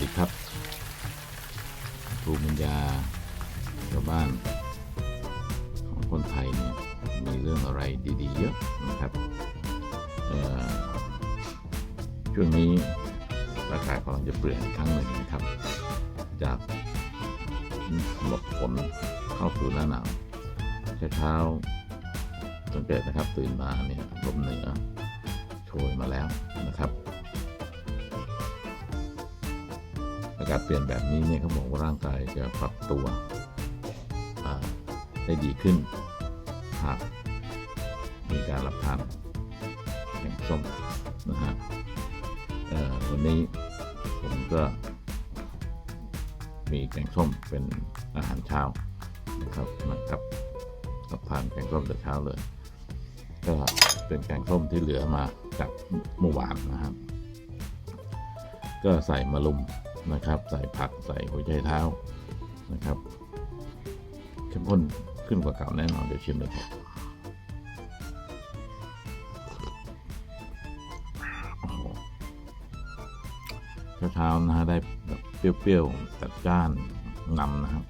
ดีครับ ภูมิปัญญาชาวบ้านของคนไทยเนี่ยมีเรื่องอะไรดีๆ เยอะนะครับช่วงนี้อากาศกำลังจะเปลี่ยนอีกครั้งหนึ่งนะครับ จากหลบฝนเข้าสู่หน้าหนาวเช้าๆสังเกตนะครับตื่นมาเนี่ยลมเหนือโชยมาแล้วนะครับ อากาศเปลี่ยนแบบนี้เนี่ยเขาบอกว่าร่างกายจะปรับตัวได้ดีขึ้น หากมีการรับทานแกงส้มนะฮะวันนี้ผมก็มีแกงส้มเป็นอาหารเช้านะครับนะครับกับทานแกงส้มแต่เช้าเลย ก็เป็นแกงส้มที่เหลือมาจากเมื่อวานนะครับ ก็ใส่มะลุม นะครับ ใส่ผักใส่หัวใจเท้านะครับเข้มข้นขึ้นกว่าเก่าแน่นอนเดี๋ยวชิมเลยครับเช้าๆนะฮะได้แบบเปรี้ยวๆจัดจ้านนำนะครับ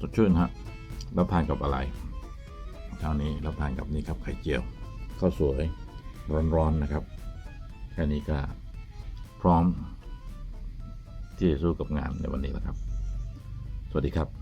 สดชื่นฮะแล้วทานกับอะไรเช้านี้เราทานกับนี่ครับไข่เจียวข้าวสวยร้อนๆนะครับ แค่นี้ก็พร้อม ที่จะสู้กับงานในวันนี้นะครับ สวัสดีครับ